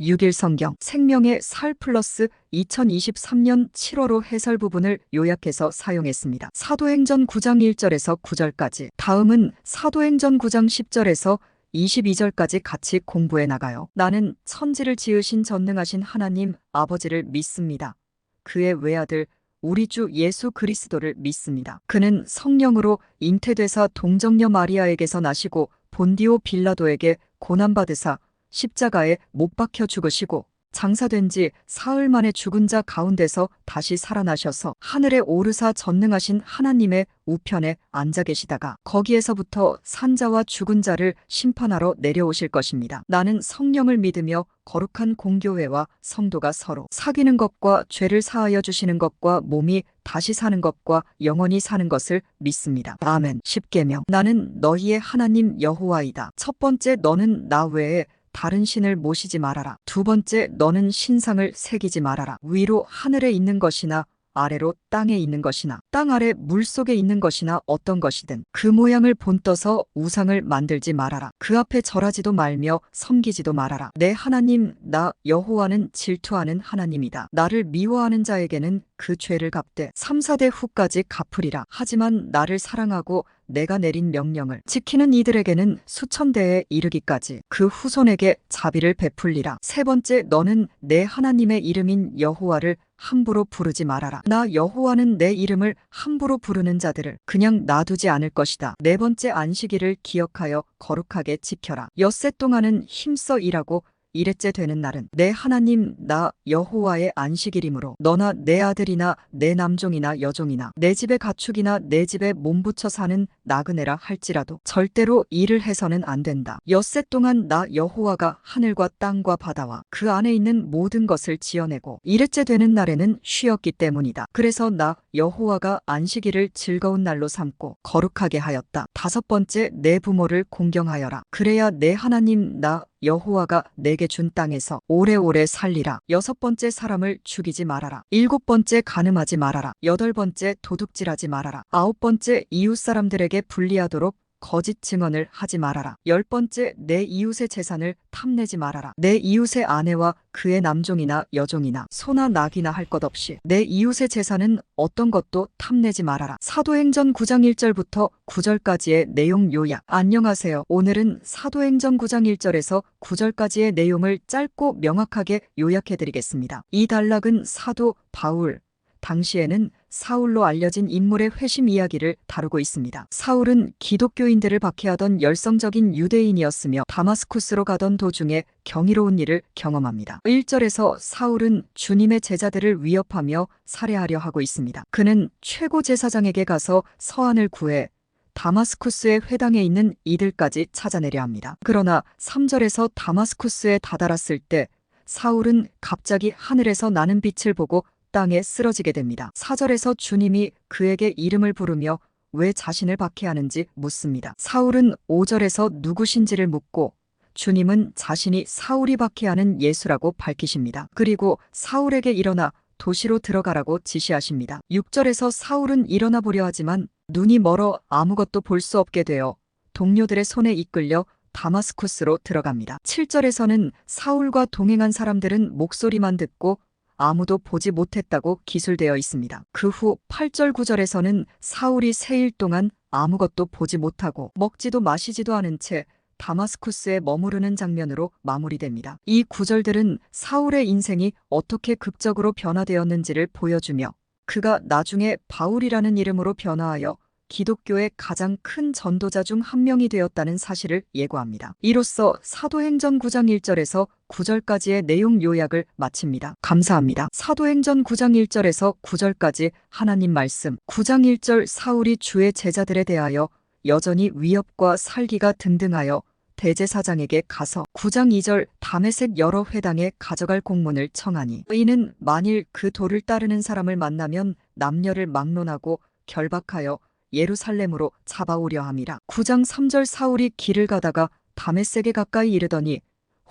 6일 성경 생명의 살 플러스 2023년 7월호 해설 부분을 요약해서 사용했습니다. 사도행전 9장 1절에서 9절까지 다음은 사도행전 9장 10절에서 22절까지 같이 공부해 나가요. 나는 천지를 지으신 전능하신 하나님 아버지를 믿습니다. 그의 외아들 우리 주 예수 그리스도를 믿습니다. 그는 성령으로 잉태되사 동정녀 마리아에게서 나시고 본디오 빌라도에게 고난받으사 십자가에 못 박혀 죽으시고 장사된 지 사흘 만에 죽은 자 가운데서 다시 살아나셔서 하늘에 오르사 전능하신 하나님의 우편에 앉아 계시다가 거기에서부터 산자와 죽은 자를 심판하러 내려오실 것입니다. 나는 성령을 믿으며 거룩한 공교회와 성도가 서로 사귀는 것과 죄를 사하여 주시는 것과 몸이 다시 사는 것과 영원히 사는 것을 믿습니다. 아멘. 10계명 나는 너희의 하나님 여호와이다. 첫 번째 너는 나 외에 다른 신을 모시지 말아라. 두 번째, 너는 신상을 새기지 말아라. 위로 하늘에 있는 것이나 아래로 땅에 있는 것이나 땅 아래 물 속에 있는 것이나 어떤 것이든 그 모양을 본떠서 우상을 만들지 말아라. 그 앞에 절하지도 말며 섬기지도 말아라. 내 하나님 나 여호와는 질투하는 하나님이다. 나를 미워하는 자에게는 그 죄를 갚되 3, 4대 후까지 갚으리라. 하지만 나를 사랑하고 내가 내린 명령을 지키는 이들에게는 수천 대에 이르기까지 그 후손에게 자비를 베풀리라. 세 번째 너는 내 하나님의 이름인 여호와를 함부로 부르지 말아라. 나 여호와는 내 이름을 함부로 부르는 자들을 그냥 놔두지 않을 것이다. 네 번째 안식일을 기억하여 거룩하게 지켜라. 엿새 동안은 힘써 일하고 이래째 되는 날은 내 하나님 나 여호와의 안식일이므로 너나 내 아들이나 내 남종이나 여종이나 내 집의 가축이나 내 집에 몸붙여 사는 나그네라 할지라도 절대로 일을 해서는 안 된다. 엿새 동안 나 여호와가 하늘과 땅과 바다와 그 안에 있는 모든 것을 지어내고 이래째 되는 날에는 쉬었기 때문이다. 그래서 나 여호와가 안식일을 즐거운 날로 삼고 거룩하게 하였다. 다섯 번째 내 부모를 공경하여라. 그래야 내 하나님 나 여호와가 내게 준 땅에서 오래오래 살리라. 여섯 번째 사람을 죽이지 말아라. 일곱 번째 가늠하지 말아라. 여덟 번째 도둑질하지 말아라. 아홉 번째 이웃 사람들에게 불리하도록 거짓 증언을 하지 말아라. 열 번째, 내 이웃의 재산을 탐내지 말아라. 내 이웃의 아내와 그의 남종이나 여종이나 소나 낙이나 할 것 없이 내 이웃의 재산은 어떤 것도 탐내지 말아라. 사도행전 9장 1절부터 9절까지의 내용 요약. 안녕하세요. 오늘은 사도행전 9장 1절에서 9절까지의 내용을 짧고 명확하게 요약해 드리겠습니다. 이 단락은 사도 바울, 당시에는 사울로 알려진 인물의 회심 이야기를 다루고 있습니다. 사울은 기독교인들을 박해하던 열성적인 유대인이었으며 다마스쿠스로 가던 도중에 경이로운 일을 경험합니다. 1절에서 사울은 주님의 제자들을 위협하며 살해하려 하고 있습니다. 그는 최고 제사장에게 가서 서한을 구해 다마스쿠스의 회당에 있는 이들까지 찾아내려 합니다. 그러나 3절에서 다마스쿠스에 다다랐을 때 사울은 갑자기 하늘에서 나는 빛을 보고 땅에 쓰러지게 됩니다. 사절에서 주님이 그에게 이름을 부르며 왜 자신을 박해하는지 묻습니다. 사울은 5절에서 누구신지를 묻고 주님은 자신이 사울이 박해하는 예수라고 밝히십니다. 그리고 사울에게 일어나 도시로 들어가라고 지시하십니다. 6절에서 사울은 일어나 보려 하지만 눈이 멀어 아무것도 볼 수 없게 되어 동료들의 손에 이끌려 다마스쿠스로 들어갑니다. 7절에서는 사울과 동행한 사람들은 목소리만 듣고 아무도 보지 못했다고 기술되어 있습니다. 그 후 8절 9절에서는 사울이 세 일 동안 아무것도 보지 못하고 먹지도 마시지도 않은 채 다마스쿠스에 머무르는 장면으로 마무리됩니다. 이 구절들은 사울의 인생이 어떻게 극적으로 변화되었는지를 보여주며 그가 나중에 바울이라는 이름으로 변화하여 기독교의 가장 큰 전도자 중 한 명이 되었다는 사실을 예고합니다. 이로써 사도행전 9장 1절에서 9절까지의 내용 요약을 마칩니다. 감사합니다. 사도행전 9장 1절에서 9절까지 하나님 말씀 9장 1절 사울이 주의 제자들에 대하여 여전히 위협과 살기가 등등하여 대제사장에게 가서 9장 2절 담에색 여러 회당에 가져갈 공문을 청하니 이는 만일 그 도를 따르는 사람을 만나면 남녀를 막론하고 결박하여 예루살렘으로 잡아오려 함이라. 9장 3절 사울이 길을 가다가 다메섹에 가까이 이르더니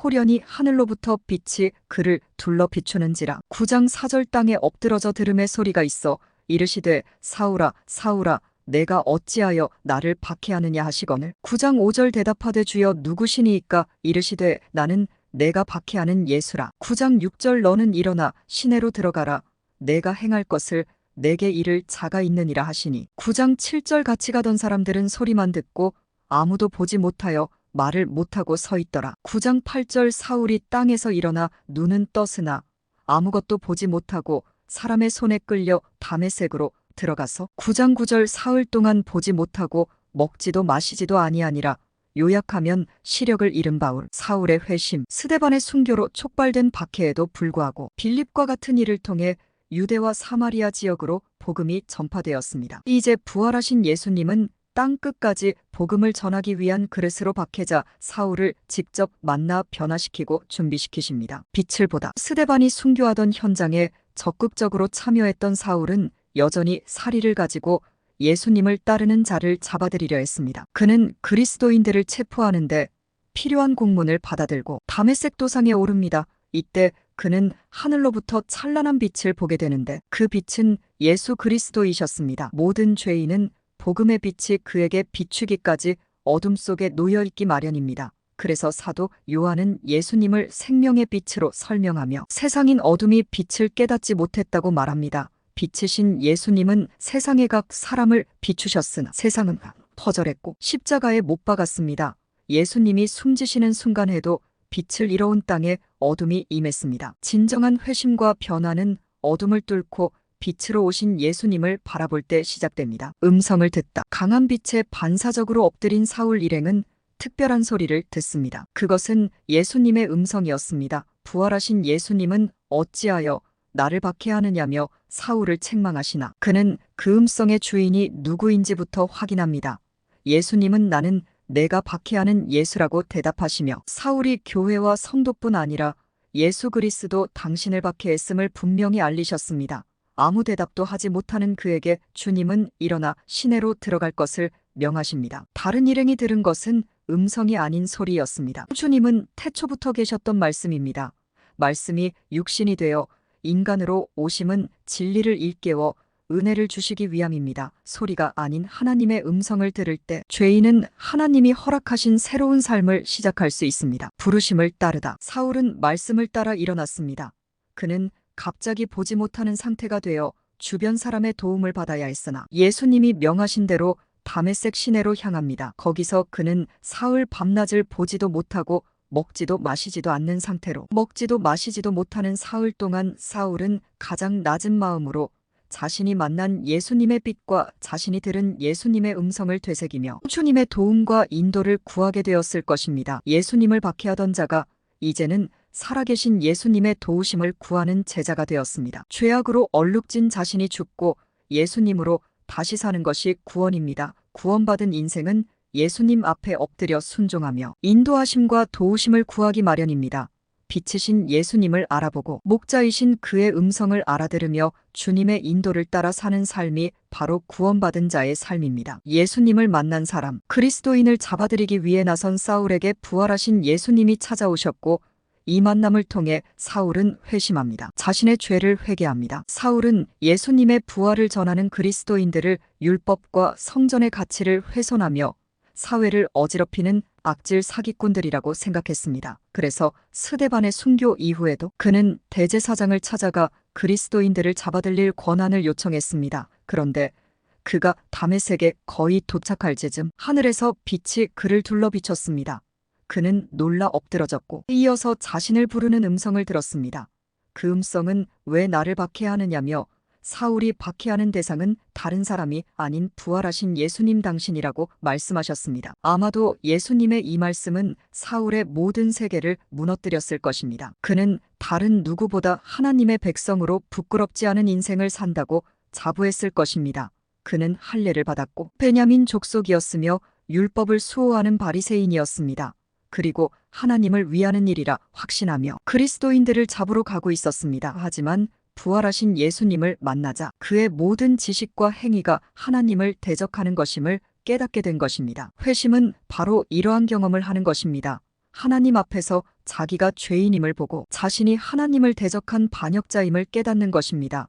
호련히 하늘로부터 빛이 그를 둘러 비추는지라. 9장 4절 땅에 엎드러져 들음의 소리가 있어 이르시되 사울아 사울아 내가 어찌하여 나를 박해하느냐 하시거늘 9장 5절 대답하되 주여 누구시니이까 이르시되 나는 내가 박해하는 예수라. 9장 6절 너는 일어나 시내로 들어가라. 내가 행할 것을 내게 이를 자가 있느니라 하시니 9장 7절 같이 가던 사람들은 소리만 듣고 아무도 보지 못하여 말을 못하고 서 있더라. 9장 8절 사울이 땅에서 일어나 눈은 떴으나 아무것도 보지 못하고 사람의 손에 끌려 담의색으로 들어가서 9장 9절 사흘 동안 보지 못하고 먹지도 마시지도 아니하니라. 요약하면 시력을 잃은 바울, 사울의 회심, 스데반의 순교로 촉발된 박해에도 불구하고 빌립과 같은 일을 통해 유대와 사마리아 지역으로 복음이 전파되었습니다. 이제 부활하신 예수님은 땅 끝까지 복음을 전하기 위한 그릇으로 박해자 사울을 직접 만나 변화시키고 준비시키십니다. 빛을 보다 스데반이 순교하던 현장에 적극적으로 참여했던 사울은 여전히 사리를 가지고 예수님을 따르는 자를 잡아들이려 했습니다. 그는 그리스도인들을 체포하는데 필요한 공문을 받아들고 담에색 도상에 오릅니다. 이때 그는 하늘로부터 찬란한 빛을 보게 되는데 그 빛은 예수 그리스도이셨습니다. 모든 죄인은 복음의 빛이 그에게 비추기까지 어둠 속에 놓여 있기 마련입니다. 그래서 사도 요한은 예수님을 생명의 빛으로 설명하며 세상인 어둠이 빛을 깨닫지 못했다고 말합니다. 빛이신 예수님은 세상의 각 사람을 비추셨으나 세상은 퍼절했고 십자가에 못 박았습니다. 예수님이 숨지시는 순간에도 빛을 잃어온 땅에 어둠이 임했습니다. 진정한 회심과 변화는 어둠을 뚫고 빛으로 오신 예수님을 바라볼 때 시작됩니다. 음성을 듣다. 강한 빛에 반사적으로 엎드린 사울 일행은 특별한 소리를 듣습니다. 그것은 예수님의 음성이었습니다. 부활하신 예수님은 어찌하여 나를 박해하느냐며 사울을 책망하시나. 그는 그 음성의 주인이 누구인지부터 확인합니다. 예수님은 나는 내가 박해하는 예수라고 대답하시며 사울이 교회와 성도뿐 아니라 예수 그리스도 당신을 박해했음을 분명히 알리셨습니다. 아무 대답도 하지 못하는 그에게 주님은 일어나 시내로 들어갈 것을 명하십니다. 다른 일행이 들은 것은 음성이 아닌 소리였습니다. 주님은 태초부터 계셨던 말씀입니다. 말씀이 육신이 되어 인간으로 오심은 진리를 일깨워 은혜를 주시기 위함입니다. 소리가 아닌 하나님의 음성을 들을 때 죄인은 하나님이 허락하신 새로운 삶을 시작할 수 있습니다. 부르심을 따르다. 사울은 말씀을 따라 일어났습니다. 그는 갑자기 보지 못하는 상태가 되어 주변 사람의 도움을 받아야 했으나 예수님이 명하신 대로 담에색 시내로 향합니다. 거기서 그는 사흘 밤낮을 보지도 못하고 먹지도 마시지도 않는 상태로 먹지도 마시지도 못하는 사흘 동안 사울은 가장 낮은 마음으로 자신이 만난 예수님의 빛과 자신이 들은 예수님의 음성을 되새기며 주님의 도움과 인도를 구하게 되었을 것입니다. 예수님을 박해하던 자가 이제는 살아계신 예수님의 도우심을 구하는 제자가 되었습니다. 죄악으로 얼룩진 자신이 죽고 예수님으로 다시 사는 것이 구원입니다. 구원받은 인생은 예수님 앞에 엎드려 순종하며 인도하심과 도우심을 구하기 마련입니다. 빛이신 예수님을 알아보고 목자이신 그의 음성을 알아들으며 주님의 인도를 따라 사는 삶이 바로 구원받은 자의 삶입니다. 예수님을 만난 사람, 그리스도인을 잡아들이기 위해 나선 사울에게 부활하신 예수님이 찾아오셨고 이 만남을 통해 사울은 회심합니다. 자신의 죄를 회개합니다. 사울은 예수님의 부활을 전하는 그리스도인들을 율법과 성전의 가치를 훼손하며 사회를 어지럽히는 악질 사기꾼들이라고 생각했습니다. 그래서 스데반의 순교 이후에도 그는 대제사장을 찾아가 그리스도인들을 잡아들일 권한을 요청했습니다. 그런데 그가 담에색에 거의 도착할 즈음 하늘에서 빛이 그를 둘러 비쳤습니다. 그는 놀라 엎드러졌고 이어서 자신을 부르는 음성을 들었습니다. 그 음성은 왜 나를 박해하느냐며 사울이 박해하는 대상은 다른 사람이 아닌 부활하신 예수님 당신이라고 말씀하셨습니다. 아마도 예수님의 이 말씀은 사울의 모든 세계를 무너뜨렸을 것입니다. 그는 다른 누구보다 하나님의 백성으로 부끄럽지 않은 인생을 산다고 자부했을 것입니다. 그는 할례를 받았고 베냐민 족속이었으며 율법을 수호하는 바리새인이었습니다. 그리고 하나님을 위하는 일이라 확신하며 그리스도인들을 잡으러 가고 있었습니다. 하지만 부활하신 예수님을 만나자 그의 모든 지식과 행위가 하나님을 대적하는 것임을 깨닫게 된 것입니다. 회심은 바로 이러한 경험을 하는 것입니다. 하나님 앞에서 자기가 죄인임을 보고 자신이 하나님을 대적한 반역자임을 깨닫는 것입니다.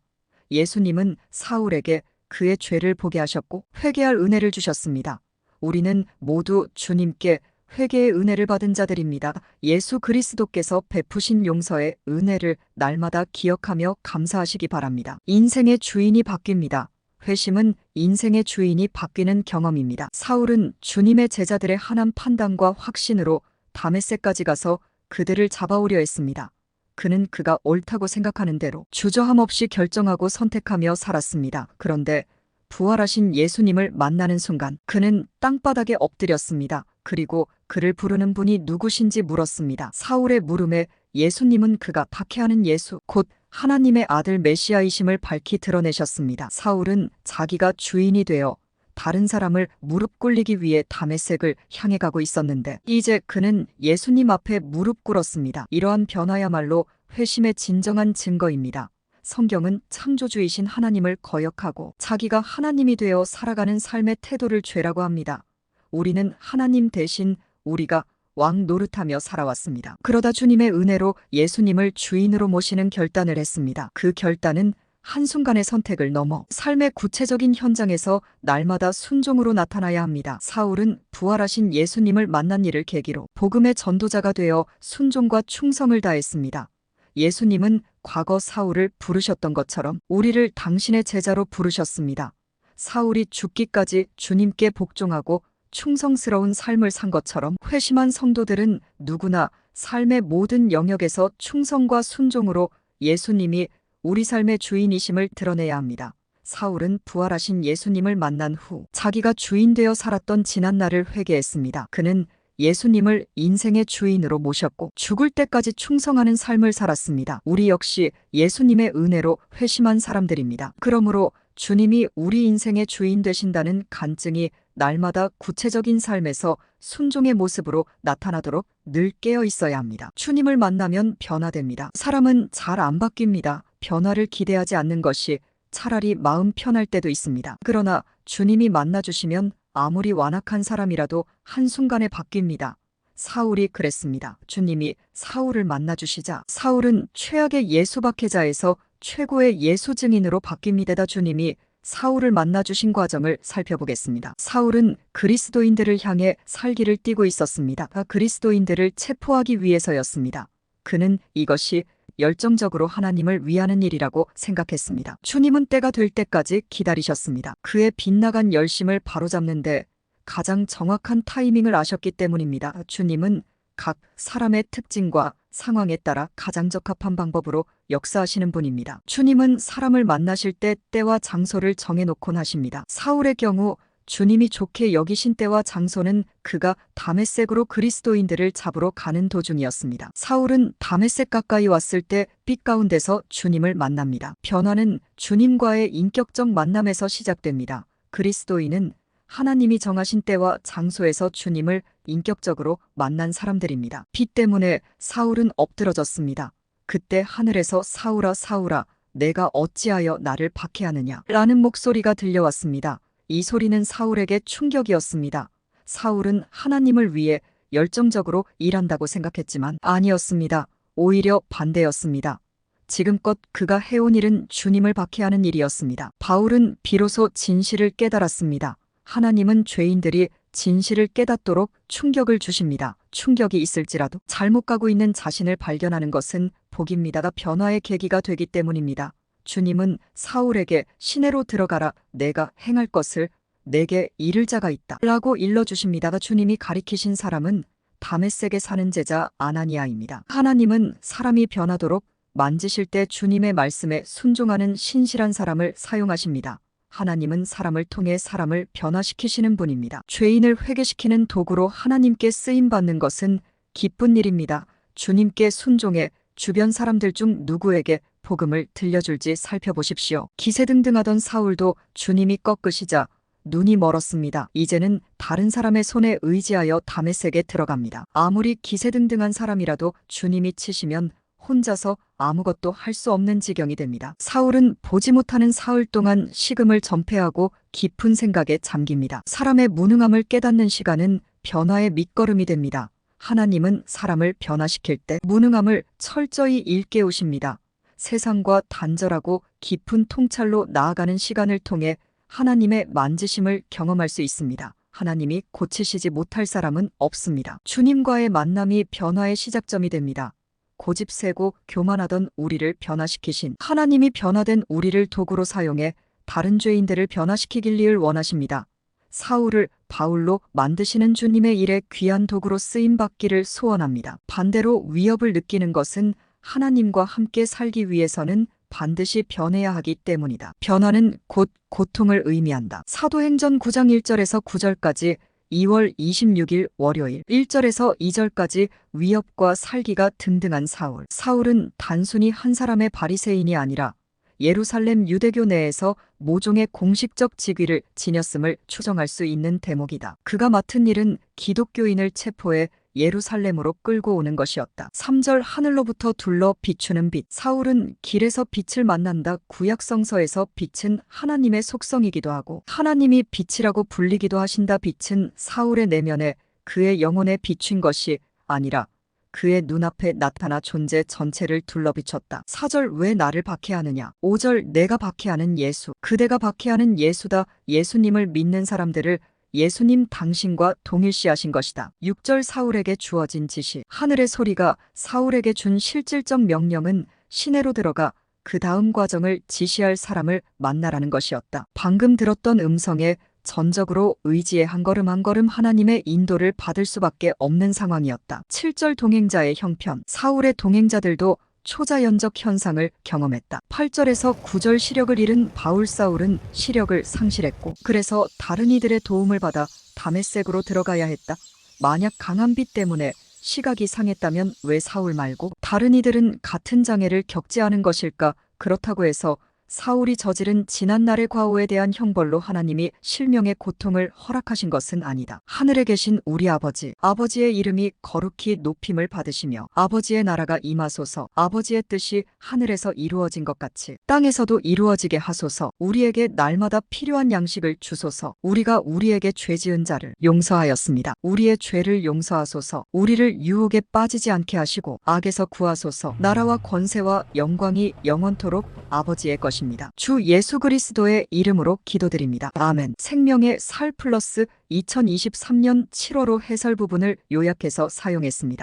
예수님은 사울에게 그의 죄를 보게 하셨고 회개할 은혜를 주셨습니다. 우리는 모두 주님께 회개의 은혜를 받은 자들입니다. 예수 그리스도께서 베푸신 용서의 은혜를 날마다 기억하며 감사하시기 바랍니다. 인생의 주인이 바뀝니다. 회심은 인생의 주인이 바뀌는 경험입니다. 사울은 주님의 제자들의 한한 판단과 확신으로 다메섹까지 가서 그들을 잡아오려 했습니다. 그는 그가 옳다고 생각하는 대로 주저함 없이 결정하고 선택하며 살았습니다. 그런데 부활하신 예수님을 만나는 순간 그는 땅바닥에 엎드렸습니다. 그리고 그를 부르는 분이 누구신지 물었습니다. 사울의 물음에 예수님은 그가 박해하는 예수, 곧 하나님의 아들 메시아이심을 밝히 드러내셨습니다. 사울은 자기가 주인이 되어 다른 사람을 무릎 꿇리기 위해 다메섹을 향해 가고 있었는데 이제 그는 예수님 앞에 무릎 꿇었습니다. 이러한 변화야말로 회심의 진정한 증거입니다. 성경은 창조주이신 하나님을 거역하고 자기가 하나님이 되어 살아가는 삶의 태도를 죄라고 합니다. 우리는 하나님 대신 우리가 왕 노릇하며 살아왔습니다. 그러다 주님의 은혜로 예수님을 주인으로 모시는 결단을 했습니다. 그 결단은 한순간의 선택을 넘어 삶의 구체적인 현장에서 날마다 순종으로 나타나야 합니다. 사울은 부활하신 예수님을 만난 일을 계기로 복음의 전도자가 되어 순종과 충성을 다했습니다. 예수님은 과거 사울을 부르셨던 것처럼 우리를 당신의 제자로 부르셨습니다. 사울이 죽기까지 주님께 복종하고 충성스러운 삶을 산 것처럼 회심한 성도들은 누구나 삶의 모든 영역에서 충성과 순종으로 예수님이 우리 삶의 주인이심을 드러내야 합니다. 사울은 부활하신 예수님을 만난 후 자기가 주인 되어 살았던 지난 날을 회개했습니다. 그는 예수님을 인생의 주인으로 모셨고 죽을 때까지 충성하는 삶을 살았습니다. 우리 역시 예수님의 은혜로 회심한 사람들입니다. 그러므로 주님이 우리 인생의 주인 되신다는 간증이 날마다 구체적인 삶에서 순종의 모습으로 나타나도록 늘 깨어 있어야 합니다. 주님을 만나면 변화됩니다. 사람은 잘 안 바뀝니다. 변화를 기대하지 않는 것이 차라리 마음 편할 때도 있습니다. 그러나 주님이 만나주시면 아무리 완악한 사람이라도 한순간에 바뀝니다. 사울이 그랬습니다. 주님이 사울을 만나주시자 사울은 최악의 예수 박해자에서 최고의 예수 증인으로 바뀝니다. 주님이 사울을 만나주신 과정을 살펴보겠습니다. 사울은 그리스도인들을 향해 살기를 띠고 있었습니다. 그리스도인들을 체포하기 위해서였습니다. 그는 이것이 열정적으로 하나님을 위하는 일이라고 생각했습니다. 주님은 때가 될 때까지 기다리셨습니다. 그의 빗나간 열심을 바로잡는데 가장 정확한 타이밍을 아셨기 때문입니다. 주님은 각 사람의 특징과 상황에 따라 가장 적합한 방법으로 역사하시는 분입니다. 주님은 사람을 만나실 때 때와 장소를 정해놓곤 하십니다. 사울의 경우 주님이 좋게 여기신 때와 장소는 그가 다메섹으로 그리스도인들을 잡으러 가는 도중이었습니다. 사울은 다메섹 가까이 왔을 때 빛 가운데서 주님을 만납니다. 변화는 주님과의 인격적 만남에서 시작됩니다. 그리스도인은 하나님이 정하신 때와 장소에서 주님을 인격적으로 만난 사람들입니다. 빛 때문에 사울은 엎드러졌습니다. 그때 하늘에서 사울아 사울아 내가 어찌하여 나를 박해하느냐 라는 목소리가 들려왔습니다. 이 소리는 사울에게 충격이었습니다. 사울은 하나님을 위해 열정적으로 일한다고 생각했지만 아니었습니다. 오히려 반대였습니다. 지금껏 그가 해온 일은 주님을 박해하는 일이었습니다. 바울은 비로소 진실을 깨달았습니다. 하나님은 죄인들이 진실을 깨닫도록 충격을 주십니다. 충격이 있을지라도 잘못 가고 있는 자신을 발견하는 것은 복입니다가 변화의 계기가 되기 때문입니다. 주님은 사울에게 시내로 들어가라 내가 행할 것을 내게 이를 자가 있다 라고 일러주십니다가 주님이 가리키신 사람은 다메섹에 사는 제자 아나니아입니다. 하나님은 사람이 변하도록 만지실 때 주님의 말씀에 순종하는 신실한 사람을 사용하십니다. 하나님은 사람을 통해 사람을 변화시키시는 분입니다. 죄인을 회개시키는 도구로 하나님께 쓰임 받는 것은 기쁜 일입니다. 주님께 순종해 주변 사람들 중 누구에게 복음을 들려줄지 살펴보십시오. 기세등등하던 사울도 주님이 꺾으시자 눈이 멀었습니다. 이제는 다른 사람의 손에 의지하여 다메섹에 들어갑니다. 아무리 기세등등한 사람이라도 주님이 치시면 혼자서 아무것도 할 수 없는 지경이 됩니다. 사울은 보지 못하는 사흘 동안 식음을 전폐하고 깊은 생각에 잠깁니다. 사람의 무능함을 깨닫는 시간은 변화의 밑거름이 됩니다. 하나님은 사람을 변화시킬 때 무능함을 철저히 일깨우십니다. 세상과 단절하고 깊은 통찰로 나아가는 시간을 통해 하나님의 만지심을 경험할 수 있습니다. 하나님이 고치시지 못할 사람은 없습니다. 주님과의 만남이 변화의 시작점이 됩니다. 고집 세고 교만하던 우리를 변화시키신 하나님이 변화된 우리를 도구로 사용해 다른 죄인들을 변화시키길 를 원하십니다. 사울을 바울로 만드시는 주님의 일에 귀한 도구로 쓰임 받기를 소원합니다. 반대로 위협을 느끼는 것은 하나님과 함께 살기 위해서는 반드시 변해야 하기 때문이다. 변화는 곧 고통을 의미한다. 사도행전 9장 1절에서 9절까지 2월 26일 월요일 1절에서 2절까지 위협과 살기가 등등한 사울. 사울은 단순히 한 사람의 바리새인이 아니라 예루살렘 유대교 내에서 모종의 공식적 직위를 지녔음을 추정할 수 있는 대목이다. 그가 맡은 일은 기독교인을 체포해 예루살렘으로 끌고 오는 것이었다. 3절 하늘로부터 둘러 비추는 빛. 사울은 길에서 빛을 만난다. 구약성서에서 빛은 하나님의 속성이기도 하고 하나님이 빛이라고 불리기도 하신다. 빛은 사울의 내면에 그의 영혼에 비춘 것이 아니라 그의 눈앞에 나타나 존재 전체를 둘러비쳤다. 4절 왜 나를 박해하느냐? 5절 내가 박해하는 예수. 그대가 박해하는 예수다. 예수님을 믿는 사람들을 예수님 당신과 동일시하신 것이다. 6절 사울에게 주어진 지시. 하늘의 소리가 사울에게 준 실질적 명령은 시내로 들어가 그 다음 과정을 지시할 사람을 만나라는 것이었다. 방금 들었던 음성에 전적으로 의지에 한 걸음 한 걸음 하나님의 인도를 받을 수밖에 없는 상황이었다. 7절 동행자의 형편. 사울의 동행자들도 초자연적 현상을 경험했다. 8절에서 9절 시력을 잃은 바울 사울은 시력을 상실했고 그래서 다른 이들의 도움을 받아 다메섹으로 들어가야 했다. 만약 강한 빛 때문에 시각이 상했다면 왜 사울 말고 다른 이들은 같은 장애를 겪지 않은 것일까? 그렇다고 해서 사울이 저지른 지난날의 과오에 대한 형벌로 하나님이 실명의 고통을 허락하신 것은 아니다. 하늘에 계신 우리 아버지, 아버지의 이름이 거룩히 높임을 받으시며 아버지의 나라가 임하소서, 아버지의 뜻이 하늘에서 이루어진 것 같이 땅에서도 이루어지게 하소서, 우리에게 날마다 필요한 양식을 주소서, 우리가 우리에게 죄 지은 자를 용서하였습니다. 우리의 죄를 용서하소서, 우리를 유혹에 빠지지 않게 하시고 악에서 구하소서, 나라와 권세와 영광이 영원토록 아버지의 것입니다. 주 예수 그리스도의 이름으로 기도드립니다. 아멘. 생명의 살 플러스 2023년 7월호 해설 부분을 요약해서 사용했습니다.